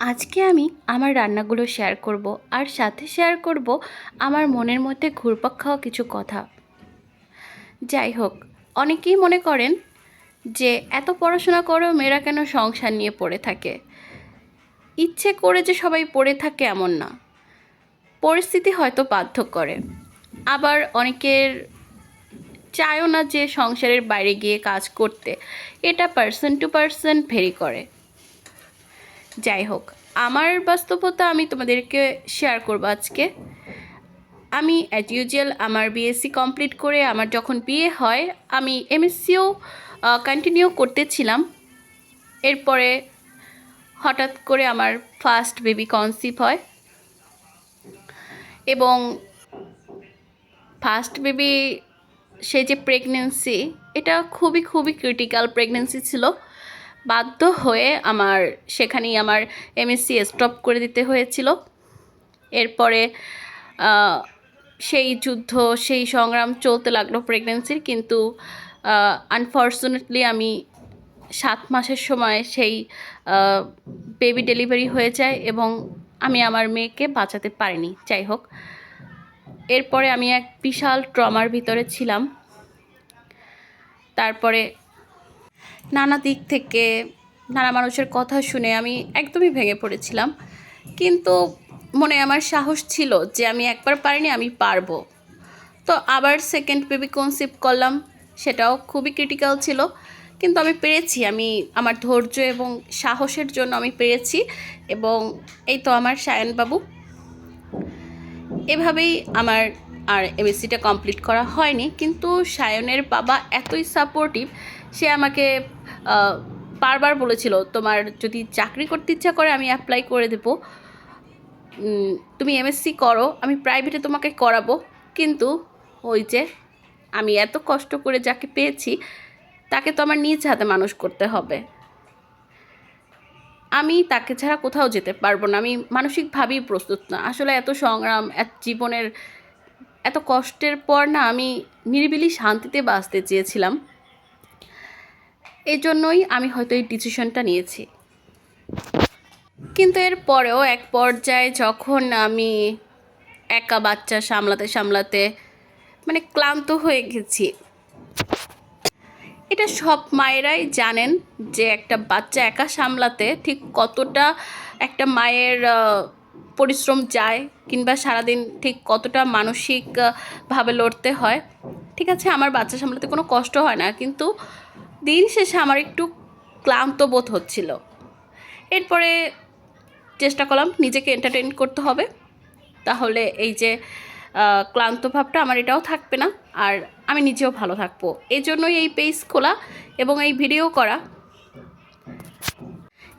আজকে আমি আমার রান্নাগুলো শেয়ার করব আর সাথে শেয়ার করব আমার মনের মধ্যে ঘুরপাক খাওয়া কিছু কথা। যাই হোক, অনেকেই মনে করেন যে এত পড়াশোনা করেও মেয়েরা কেন সংসার নিয়ে পড়ে থাকে? ইচ্ছে করে যে সবাই পড়ে থাকে এমন না। পরিস্থিতি হয়তো বাধ্য করে। আবার অনেকের চায়ও না যে সংসারের বাইরে গিয়ে কাজ করতে। এটা পার্সন টু পার্সন ভেরি করে। যাই হোক, আমার বাস্তবতা আমি তোমাদেরকে শেয়ার করব আজকে। আমি অ্যাজ ইউজুয়াল আমার বিএসসি কমপ্লিট করে আমার যখন বিয়ে হয়, আমি এমএসসিও কন্টিনিউ করতেছিলাম। এরপরে হঠাৎ করে আমার ফার্স্ট বেবি কনসিভ হয়। এবং ফার্স্ট বেবি সে যে প্রেগনেন্সি এটা খুবই খুবই ক্রিটিক্যাল প্রেগনেন্সি ছিল। বাধ্য হয়ে আমার, সেখানেই আমার এমএসসি স্টপ করে দিতে হয়েছিল। এরপরে সেই যুদ্ধ, সেই সংগ্রাম চলতে লাগল প্রেগনেন্সির কিন্তু আনফর্চুনেটলি আমি সাত মাসের সময় সেই বেবি ডেলিভারি হয়ে যায় এবং আমি আমার মেয়েকে বাঁচাতে পারিনি। যাই হোক, এরপরে আমি এক বিশাল ট্রমার ভিতরে ছিলাম। তারপরে নানা দিক থেকে, নানা মানুষের কথা শুনে আমি একদমই ভেঙে পড়েছিলাম। কিন্তু মনে আমার সাহস ছিল যে আমি একবার পারিনি, আমি পারব। তো আবার সেকেন্ড বেবি কনসিভ করলাম, সেটাও খুবই ক্রিটিক্যাল ছিল। কিন্তু আমি পেরেছি, আমি, আমার ধৈর্য এবং সাহসের জন্য আমি পেরেছি এবং এই তো আমার সায়নবাবু। এভাবেই আমার আর এমএসসিটা কমপ্লিট করা হয়নি, কিন্তু সায়নের বাবা এতই সাপোর্টিভ সে আমাকে বারবার বলেছিল, তোমার যদি চাকরি করতে ইচ্ছা করে, আমি অ্যাপ্লাই করে দেবো। তুমি এমএসসি করো, আমি প্রাইভেটে তোমাকে করাবো। কিন্তু ওই যে আমি এত কষ্ট করে যাকে পেয়েছি, তাকে তো আমার নিজ হাতে মানুষ করতে হবে। আমি তাকে ছাড়া কোথাও যেতে পারব না, আমি মানসিকভাবেই প্রস্তুত না। আসলে এত সংগ্রাম, এত জীবনের এত কষ্টের পর না আমি নিরিবিলি শান্তিতে বাঁচতে চেয়েছিলাম। এই জন্যই আমি হয়তো এই ডিসিশনটা নিয়েছি। কিন্তু এর পরেও এক পর্যায়ে যখন আমি একা বাচ্চা সামলাতে সামলাতে মানে ক্লান্ত হয়ে গেছি, এটা সব মায়েরাই জানেন যে একটা বাচ্চা একা সামলাতে ঠিক কতটা একটা মায়ের পরিশ্রম যায় কিংবা সারাদিন ঠিক কতটা মানসিক আহ, ভাবে লড়তে হয় ঠিক আছে আমার বাচ্চা সামলাতে কোনো কষ্ট হয় না কিন্তু দিন শেষে আমার একটু ক্লান্ত বোধ হচ্ছিল। এরপরে চেষ্টা করলাম নিজেকে এন্টারটেন করতে হবে তাহলে এই যে ক্লান্ত ভাবটা আমার এটাও থাকবে না আর আমি নিজেও ভালো থাকব। এই জন্যই এই পেজ খোলা এবং এই ভিডিও করা।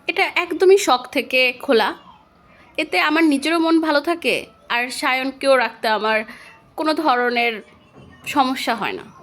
এটা একদমই শখ থেকে খোলা। এতে আমার নিজেরও মন ভালো থাকে আর সায়নকেও রাখতে আমার কোনো ধরনের সমস্যা হয় না।